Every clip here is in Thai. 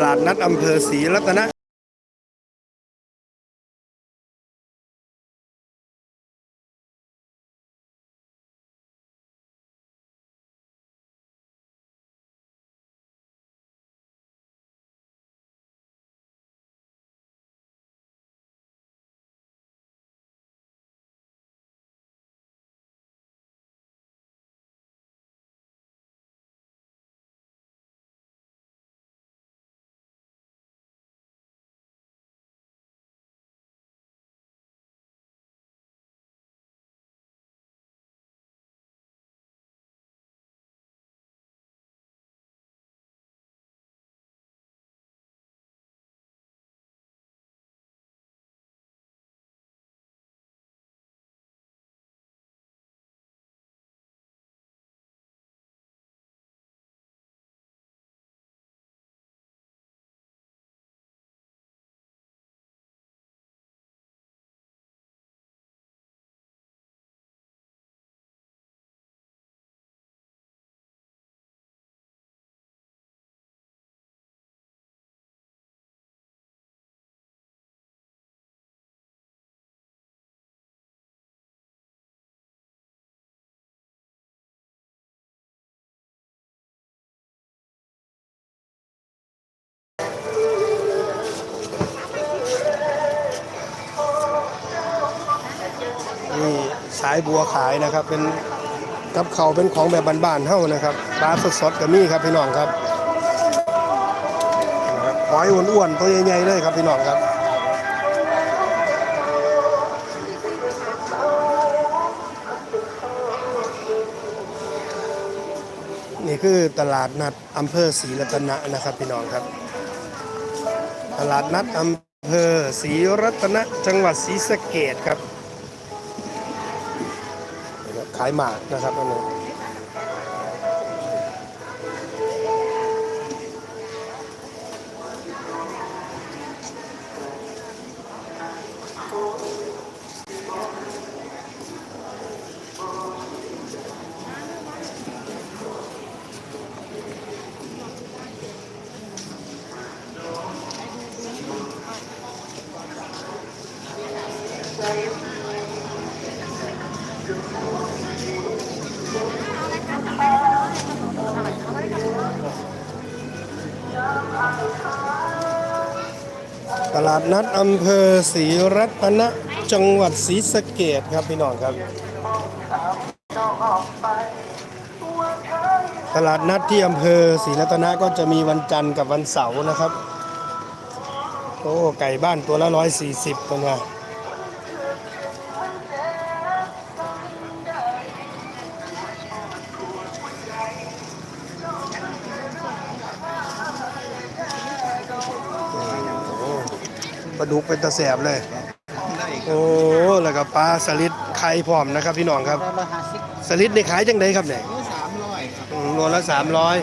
ตลาดนัดอำเภอศรีรัตนะ สายบัวขายนะครับ เป็นกับเขาเป็นของแบบบ้านๆเท่านะครับปลาสดๆกับมี่ครับพี่น้องครับหอยอ้วนๆตัวใหญ่ๆเลยครับพี่น้องครับนี่คือตลาดนัดอำเภอศรีรัตนะนะครับพี่น้องครับ ตลาดนัดอำเภอศรีรัตนะจังหวัดศรีสะเกดครับายหมากนะครับอันนี้ ตลาดนัดอำเภอศรีรัตนะจังหวัดศรีสะเกดครับพี่น้องครับ ตลาดนัดที่อำเภอศรีรัตนะก็จะมีวันจันทร์กับวันเสาร์นะครับ โอ้ไก่บ้านตัวละร้อยสี่สิบเป็นไง ปลาดุกเป็นตะแสบเลย โอ้ แล้วก็ปลาสลิดไข่พร้อมนะครับพี่น้องครับร้อยห้าสิบสลิดในขายจังไดครับเนี่ยโลสามร้อยครับอืมโลละสามร้อย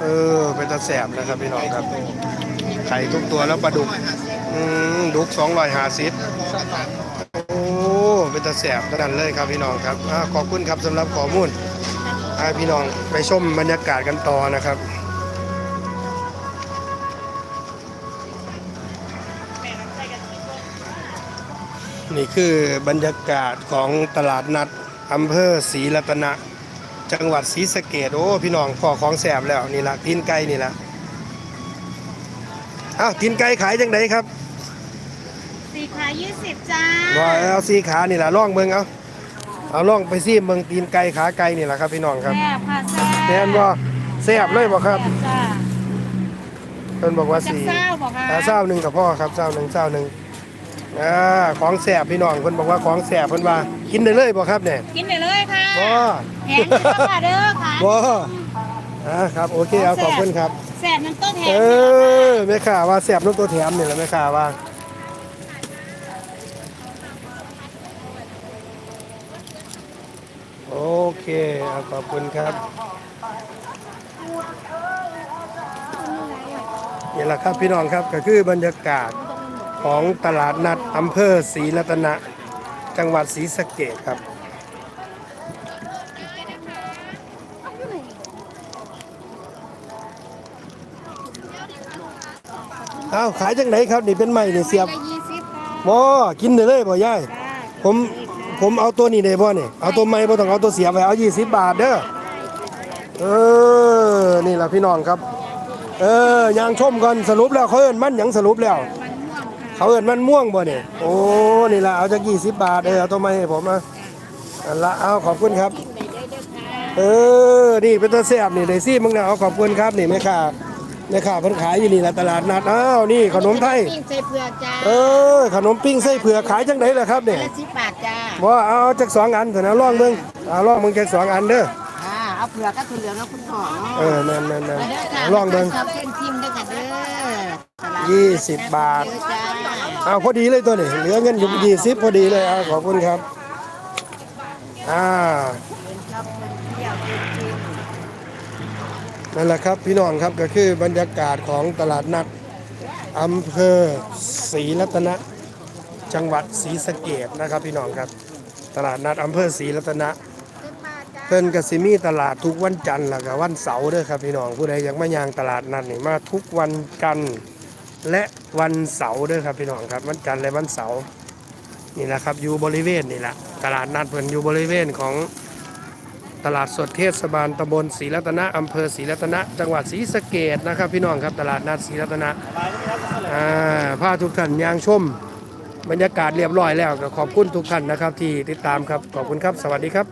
เออ เป็นตะแสบนะครับพี่น้องครับ ไข่ทุกตัวแล้วปลาดุก อืมดุกสองร้อยห้าสิบสามร้อยโอ้ เป็นตะแสบเท่านั้นเลยครับพี่น้องครับอาขอบคุณครับสำหรับข้อมูลให้พี่น้องไปชมบรรยากาศกันต่อนะครับ นี่คือบรรยากาศของตลาดนัดอำเภอศรีรัตนะ จังหวัดศรีสะเกดโอ้พี่น้องพอของแสบแล้วนี่ละตีนไก่นี่ละอ้าวตีนไก่ขายจังไดครับสี่ขายี่สิบจ้าว่าเอาสีขานี่ละล่องเบิ่งเอาเอาล่องไปซีเบิ่งตีนไก่ขาไก่นี่แหละครับพี่น้องครับแซ่บค่ะแซ่บแม่นบ่แซ่บเลยบ่ครับแซ่จ้าเพิ่นบอกว่าจักสีเศร้าบอกค่ะอ่าเศร้าหนึ่งกับพ่อครับเศร้าหนึ่งเศร้าหนึ่ง อ่าของแสบพี่น้องเพิ่นบอกว่าของแสบเพิ่นว่ากินได้เลยบ่ครับเนี่ยกินไปเลยค่ะบ่แถมอยู่ค่ะเด้อค่ะบ่อ่าครับโอเคเอาขอบคุณครับแซ่บน้ำต้นแถเอมอแม่ข่าว่าแสบนกตัวแถมนี่แหละแม่ข่าว่าโอเคเอาขอบคุณครับนี่แหละครับพี่น้องครับก็คือบรรยากาศ ของตลาดนัดอำเภอศรีรัตนะจังหวัดศรีสะเกดครับอเอ้าขายจังไหนครับ นี่เป็นไม้นี่เสียบละยี่สิบค่ะบ่กินได้เลยบ่ยายจ้าผมผมเอาตัวนี้ได้บ่นี่เอาตัวไม้บ่ต้องเอาตัวเสียบไปเอา 20 บาทเด้อเออนี่ล่ะพี่น้องครับ เออย่างชมกันสรุปแล้วเขาเอิ้นมันหยังสรุปแล้วมันม่วงค่ะ เขาเอิ้นมันม่วงบ่นี่โอ้นี่ล่ะเอาจาก20บาทเออเอาตัวไม้ให้ผมมาอันละเอาขอบคุณครับไปได้เด้อค่ะเออนี่เป็นตัวแซ่บนี่เลยซี่มึงนะเอาขอบคุณครับนี่แม่ค้าแม่ค้าเพิ่นขายอยู่นี่แหละตลาดนัดอ้าวนี่ขนมไทยปิ้งใส่เผือกจ้าเออขนมปิ้งไส้เผือกขายจังไดล่ะครับเนี่ยละสิบบาทจ้าบ่เอาเอาจักสองอันเถอะนะลองเบิ่งเอาลองเบิ่งจักสองอันเด้ออ่าเอาเผือกกับถั่วเหลืองแล้วคุณพ่อเออนั่นนั่นนั่นมาเด้อค่ะลองเบิ่ง ยี่สิบบาทเอาพอดีเลยตัวนี้เหลือเงินอยู่ยี่สิบพอดีเลยเอาขอบคุณครับอ่านั่นแหละครับพี่น้องครับก็คือบรรยากาศของตลาดนัดอำเภอศรีรัตนะจังหวัดศรีสะเกษนะครับพี่น้องครับ ตลาดนัดอำเภอศรีรัตนะเพิ่นก็สิมีตลาดทุกวันจันทร์แล้วก็วันเสาร์ด้อครับพี่น้องผู้ใดอยากมายางตลาดนัดนี่มาทุกวันจันทร์ และวันเสาร์ด้อครับพี่น้องครับวันจันทร์และวันเสาร์นี่แหละครับอยู่บริเวณนี่แหละตลาดนัดเพิ่นอยู่บริเวณของตลาดสดเทศบาลตำบลศรีรัตนะอำเภอศรีรัตนะ จังหวัดศรีสะเกษนะครับพี่น้องครับตลาดนัดศรีรัตนะอ่าพาทุกท่านยางชมบรรยากาศเรียบร้อยแล้วก็ขอบคุณทุกท่านนะครับที่ติดตามครับขอบคุณครับ สวัสดีครับ